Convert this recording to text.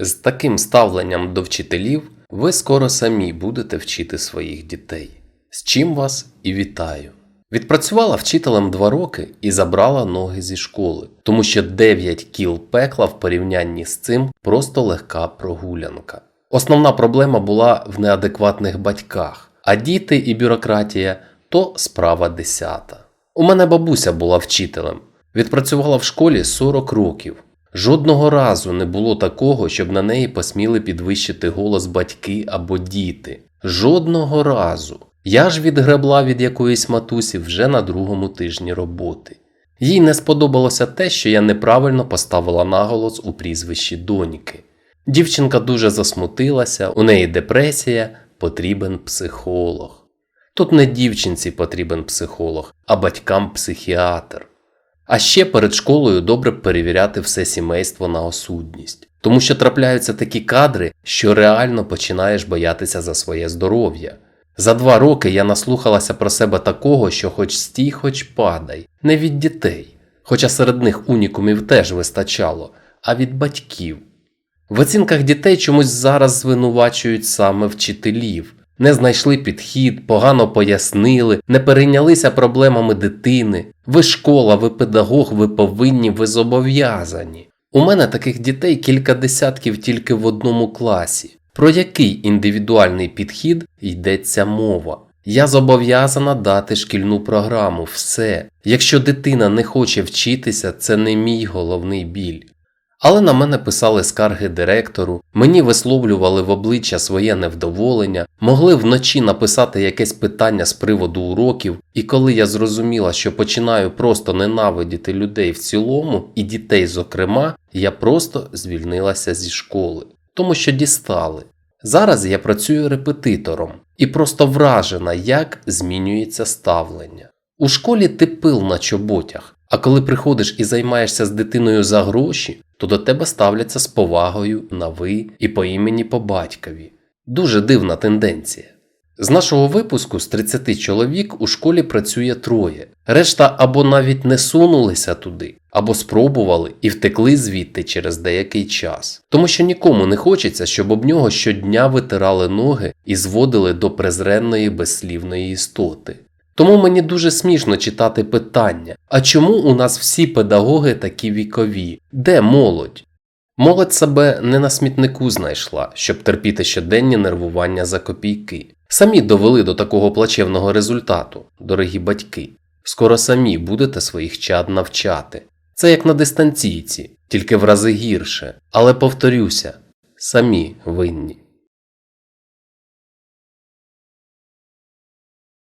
З таким ставленням до вчителів ви скоро самі будете вчити своїх дітей. З чим вас і вітаю. Відпрацювала вчителем два роки і забрала ноги зі школи, тому що 9 кіл пекла в порівнянні з цим просто легка прогулянка. Основна проблема була в неадекватних батьках, а діти і бюрократія то справа десята. У мене бабуся була вчителем, відпрацювала в школі 40 років. Жодного разу не було такого, щоб на неї посміли підвищити голос батьки або діти. Жодного разу. Я ж відгребла від якоїсь матусі вже на другому тижні роботи. Їй не сподобалося те, що я неправильно поставила наголос у прізвищі доньки. Дівчинка дуже засмутилася, у неї депресія, потрібен психолог. Тут не дівчинці потрібен психолог, а батькам психіатр. А ще перед школою добре перевіряти все сімейство на осудність, тому що трапляються такі кадри, що реально починаєш боятися за своє здоров'я. За два роки я наслухалася про себе такого, що хоч стій, хоч падай, не від дітей, хоча серед них унікумів теж вистачало, а від батьків. В оцінках дітей чомусь зараз звинувачують саме вчителів. Не знайшли підхід, погано пояснили, не перейнялися проблемами дитини. Ви школа, ви педагог, ви повинні, ви зобов'язані. У мене таких дітей кілька десятків тільки в одному класі. Про який індивідуальний підхід йдеться мова? Я зобов'язана дати шкільну програму, все. Якщо дитина не хоче вчитися, це не мій головний біль. Але на мене писали скарги директору, мені висловлювали в обличчя своє невдоволення, могли вночі написати якесь питання з приводу уроків, і коли я зрозуміла, що починаю просто ненавидіти людей в цілому і дітей зокрема, я просто звільнилася зі школи, тому що дістали. Зараз я працюю репетитором і просто вражена, як змінюється ставлення. У школі ти пил на чоботях, а коли приходиш і займаєшся з дитиною за гроші, то до тебе ставляться з повагою на ви і по імені по батькові. Дуже дивна тенденція. З нашого випуску з 30 чоловік у школі працює троє. Решта або навіть не сунулися туди, або спробували і втекли звідти через деякий час. Тому що нікому не хочеться, щоб об нього щодня витирали ноги і зводили до презренної безслівної істоти. Тому мені дуже смішно читати питання: а чому у нас всі педагоги такі вікові? Де молодь? Молодь себе не на смітнику знайшла, щоб терпіти щоденні нервування за копійки. Самі довели до такого плачевного результату, дорогі батьки. Скоро самі будете своїх чад навчати. Це як на дистанційці, тільки в рази гірше. Але повторюся, самі винні.